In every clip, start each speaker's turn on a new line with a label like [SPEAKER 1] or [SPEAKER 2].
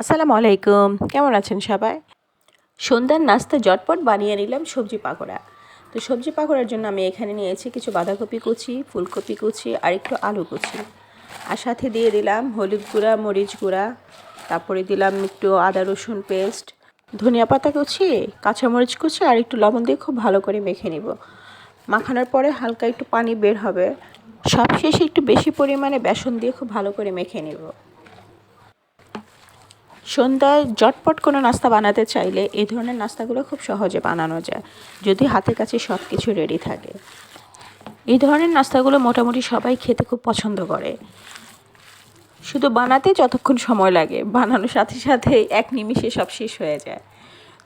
[SPEAKER 1] আসসালামু আলাইকুম। কেমন আছেন সবাই? সন্ধ্যার নাস্তা জটপট বানিয়ে নিলাম সবজি পাকোড়া। তো সবজি পাকোড়ার জন্য আমি এখানে নিয়েছি কিছু বাঁধাকপি কুচি, ফুলকপি কুচি আর একটু আলু কুচি। আর সাথে দিয়ে দিলাম হলুদ গুঁড়া, মরিচ গুঁড়া, তারপরে দিলাম একটু আদা, রসুন পেস্ট, ধনিয়া পাতা কুচি, কাঁচামরিচ কুচি আর একটু লবণ দিয়ে খুব ভালো করে মেখে নিব। মাখানোর পরে হালকা একটু পানি বের হবে। সবশেষে একটু বেশি পরিমাণে বেসন দিয়ে খুব ভালো করে মেখে নেব। সন্ধ্যায় জটপট কোনো নাস্তা বানাতে চাইলে এই ধরনের নাস্তাগুলো খুব সহজে বানানো যায়, যদি হাতের কাছে সব কিছু রেডি থাকে। এই ধরনের নাস্তাগুলো মোটামুটি সবাই খেতে খুব পছন্দ করে। শুধু বানাতে যতক্ষণ সময় লাগে, বানানোর সাথে সাথে এক নিমিষে সব শেষ হয়ে যায়।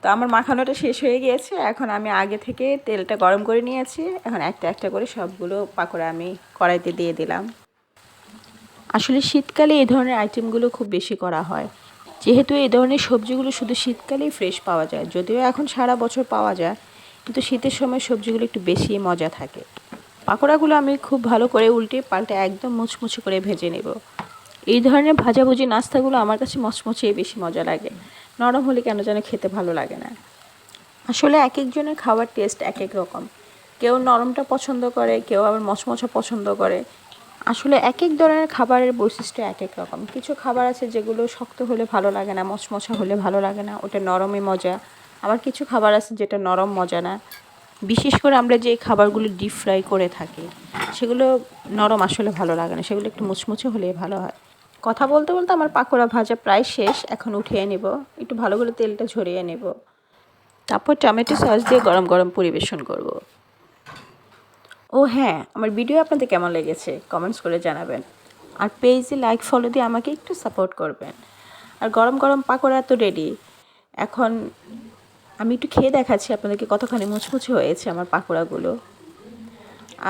[SPEAKER 1] তো আমার মাখানোটা শেষ হয়ে গিয়েছে, এখন আমি আগে থেকে তেলটা গরম করে নিয়েছি, এখন একটা একটা করে সবগুলো পাকোড়া আমি কড়াইতে দিয়ে দিলাম। আসলে শীতকালে এই ধরনের আইটেমগুলো খুব বেশি করা হয়। যেহেতু এই ধরনের সবজিগুলো শুধু শীতকালেই ফ্রেশ পাওয়া যায়, যদিও এখন সারা বছর পাওয়া যায়, কিন্তু শীতের সময় সবজিগুলো একটু বেশি মজা থাকে। পাকোড়াগুলো আমি খুব ভালো করে উল্টে পাল্টে একদম মুচমুচে করে ভেজে নেব। এই ধরনের ভাজাভুজি নাস্তাগুলো আমার কাছে মচমচেই বেশি মজা লাগে। নরম হলে কেন যেন খেতে ভালো লাগে না। আসলে এক একজনের খাবার টেস্ট এক এক রকম। কেউ নরমটা পছন্দ করে, কেউ আবার মচমচা পছন্দ করে। আসলে এক এক ধরনের খাবারের বৈশিষ্ট্য এক এক রকম। কিছু খাবার আছে যেগুলো শক্ত হলে ভালো লাগে না মচমচা হলে ভালো লাগে না, ওটা নরমই মজা। আবার কিছু খাবার আছে যেটা নরম মজা না। বিশেষ করে আমরা যে খাবারগুলো ডিপ ফ্রাই করে থাকি, সেগুলো নরম আসলে ভালো লাগে না, সেগুলো একটু মুচমুচে হলেই ভালো হয়। কথা বলতে বলতে আমার পাকোড়া ভাজা প্রায় শেষ, এখন উঠিয়ে নেব। একটু ভালো করে তেলটা ঝরিয়ে নেব। তারপর টমেটো সস দিয়ে গরম গরম পরিবেশন করব। ও হ্যাঁ আমার ভিডিও আপনাদের কেমন লেগেছে? কমেন্টস করে জানাবেন। আর পেজে লাইক ফলো দিয়ে আমাকে একটু সাপোর্ট করবেন। আর গরম গরম পাকোড়া তো রেডি এখন আমি একটু খেয়ে দেখাচ্ছি আপনাদেরকে কতখানি মুচমুচে হয়েছে আমার পাকোড়াগুলো।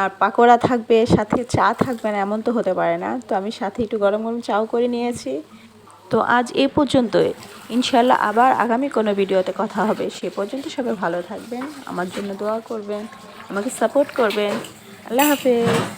[SPEAKER 1] আর পাকোড়া থাকবে, সাথে চা থাকবে না, এমন তো হতে পারে না। তো আমি সাথে একটু গরম গরম চাও করে নিয়েছি। তো আজ এ পর্যন্তই। ইনশাল্লাহ আবার আগামী কোনো ভিডিওতে কথা হবে। সে পর্যন্ত সবাই ভালো থাকবেন, আমার জন্য দোয়া করবেন, আমাকে সাপোর্ট করবেন। আল্লাহ হাফেজ।